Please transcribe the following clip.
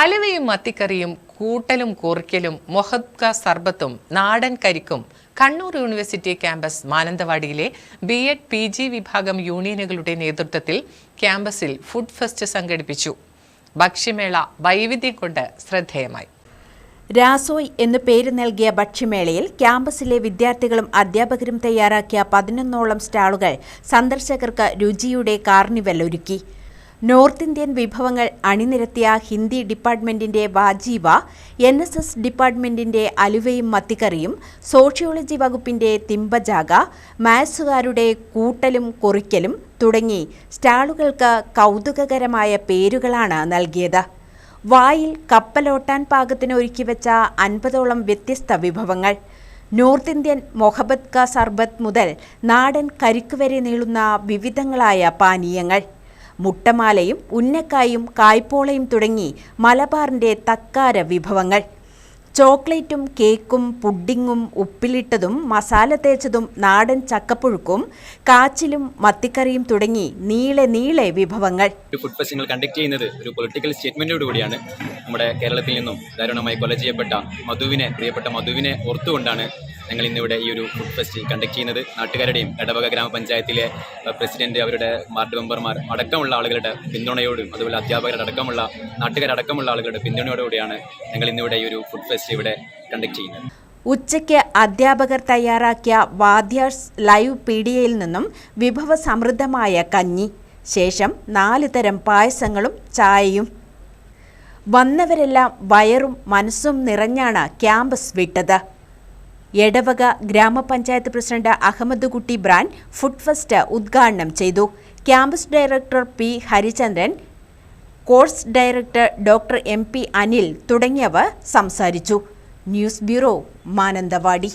അലുവയും മത്തിക്കറിയും കൂട്ടലും കുറിക്കലും മൊഹദ്ക സർബത്തും നാടൻ കരിക്കും കണ്ണൂർ യൂണിവേഴ്സിറ്റി ക്യാമ്പസ് മാനന്തവാടിയിലെ ബി എഡ് പി ജി വിഭാഗം യൂണിയനുകളുടെ നേതൃത്വത്തിൽ ക്യാമ്പസിൽ ഫുഡ് ഫെസ്റ്റ് സംഘടിപ്പിച്ചു. ഭക്ഷ്യമേള വൈവിധ്യം കൊണ്ട് ശ്രദ്ധേയമായി. രാസോയ് എന്ന് പേര് നൽകിയ ഭക്ഷ്യമേളയിൽ ക്യാമ്പസിലെ വിദ്യാർത്ഥികളും അധ്യാപകരും തയ്യാറാക്കിയ പതിനൊന്നോളം സ്റ്റാളുകൾ സന്ദർശകർക്ക് രുചിയുടെ കാർണിവൽ ഒരുക്കി നോർത്ത് ഇന്ത്യൻ വിഭവങ്ങൾ അണിനിരത്തിയ ഹിന്ദി ഡിപ്പാർട്ട്മെന്റിന്റെ വാജീവ എൻ എസ് എസ് ഡിപ്പാർട്ട്മെന്റിന്റെ അലുവയും മത്തിക്കറിയും സോഷ്യോളജി വകുപ്പിന്റെ തിമ്പജാഗ മാത്സുകാരുടെ കൂട്ടലും കുറിക്കലും തുടങ്ങി സ്റ്റാളുകൾക്ക് കൗതുകകരമായ പേരുകളാണ് നൽകിയത്. വായിൽ കപ്പലോട്ടാൻ പാകത്തിന് ഒരുക്കിവെച്ച അൻപതോളം വ്യത്യസ്ത വിഭവങ്ങൾ. നോർത്ത് ഇന്ത്യൻ മൊഹബത് ക സർബത്ത് മുതൽ നാടൻ കരിക്ക് വരെ നീളുന്ന വിവിധങ്ങളായ പാനീയങ്ങൾ. മുട്ടമാലയും ഉന്നക്കായും കായ്പോളയും തുടങ്ങി മലബാറിന്റെ തക്കാര വിഭവങ്ങൾ. ചോക്ലേറ്റും കേക്കും പുഡിങ്ങും ഉപ്പിലിട്ടതും മസാല തേച്ചതും നാടൻ ചക്കപ്പുഴുക്കും കാച്ചിലും മത്തിക്കറിയും തുടങ്ങി നീളെ നീളെ വിഭവങ്ങൾ. ഫുഡ് കണ്ടക്ട് ചെയ്യുന്നത് ഒരു പൊളിറ്റിക്കൽ സ്റ്റേറ്റ്മെന്റോട് കൂടിയാണ്. നമ്മുടെ കേരളത്തിൽ നിന്നും ദാരുണമായി കൊല ചെയ്യപ്പെട്ട മധുവിനെ പ്രിയപ്പെട്ട മധുവിനെ ഓർത്തുകൊണ്ടാണ് ഞങ്ങൾ ഇന്നിവിടെ ഈ ഒരു ഫുഡ് ഫെസ്റ്റ് കണ്ടക്ട് ചെയ്യുന്നത് നാട്ടുകാരുടെയും ഇടവക ഗ്രാമപഞ്ചായത്തിലെ പ്രസിഡന്റ് അവരുടെ വാർഡ് മെമ്പർമാർ അടക്കമുള്ള ആളുകളുടെ പിന്തുണയോടും അതുപോലെ അധ്യാപകരുടെ അടക്കമുള്ള നാട്ടുകാരടക്കമുള്ള ആളുകളുടെ പിന്തുണയോടുകൂടിയാണ് ഞങ്ങൾ ഇന്നിവിടെ ഈ ഒരു ഫുഡ് ഫെസ്റ്റ് ഇവിടെ കണ്ടക്ട് ചെയ്യുന്നത്. ഉച്ചയ്ക്ക് അധ്യാപകർ തയ്യാറാക്കിയ വാദ്യാഴ്സ് ലൈവ് പീഡിയയിൽ നിന്നും വിഭവ സമൃദ്ധമായ കഞ്ഞി ശേഷം നാല് തരം പായസങ്ങളും ചായയും. വന്നവരെല്ലാം വയറും മനസ്സും നിറഞ്ഞാണ് ക്യാമ്പസ് വിട്ടത്. എടവക ഗ്രാമപഞ്ചായത്ത് പ്രസിഡന്റ് അഹമ്മദ് കുട്ടി ബ്രാൻ ഫുഡ് ഫെസ്റ്റ് ഉദ്ഘാടനം ചെയ്തു. Campus director P Harichandran course director doctor M P Anil തുടങ്ങിയവർ സംസാരിച്ചു. News bureau Mananthavady.